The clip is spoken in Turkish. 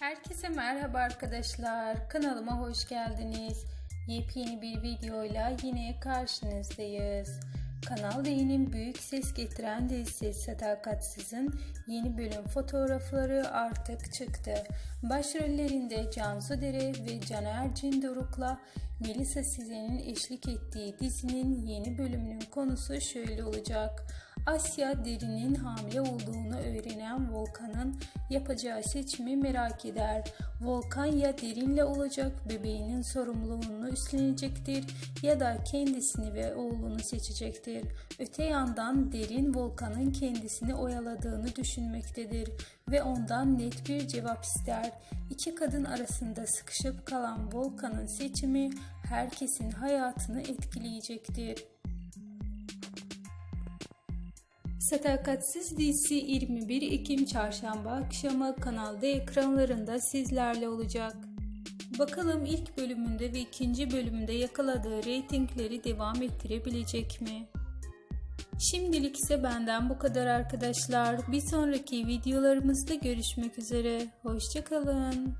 Herkese merhaba arkadaşlar. Kanalıma hoş geldiniz. Yepyeni bir videoyla yine karşınızdayız. Kanal D'nin büyük ses getiren dizisi Sadakatsiz'in yeni bölüm fotoğrafları artık çıktı. Başrollerinde Cansu Dere ve Caner Cindoruk'la Melisa Sizen'in eşlik ettiği dizinin yeni bölümünün konusu şöyle olacak. Asya Derin'in hamile olduğunu öğrenen Volkan'ın yapacağı seçimi merak eder. Volkan ya Derin'le olacak bebeğinin sorumluluğunu üstlenecektir ya da kendisini ve oğlunu seçecektir. Öte yandan Derin Volkan'ın kendisini oyaladığını düşünmektedir ve ondan net bir cevap ister. İki kadın arasında sıkışıp kalan Volkan'ın seçimi herkesin hayatını etkileyecektir. Sadakatsiz dizisi 21 Ekim çarşamba akşamı Kanal D ekranlarında sizlerle olacak. Bakalım ilk bölümünde ve ikinci bölümünde yakaladığı reytingleri devam ettirebilecek mi? Şimdilik ise benden bu kadar arkadaşlar. Bir sonraki videolarımızda görüşmek üzere. Hoşçakalın.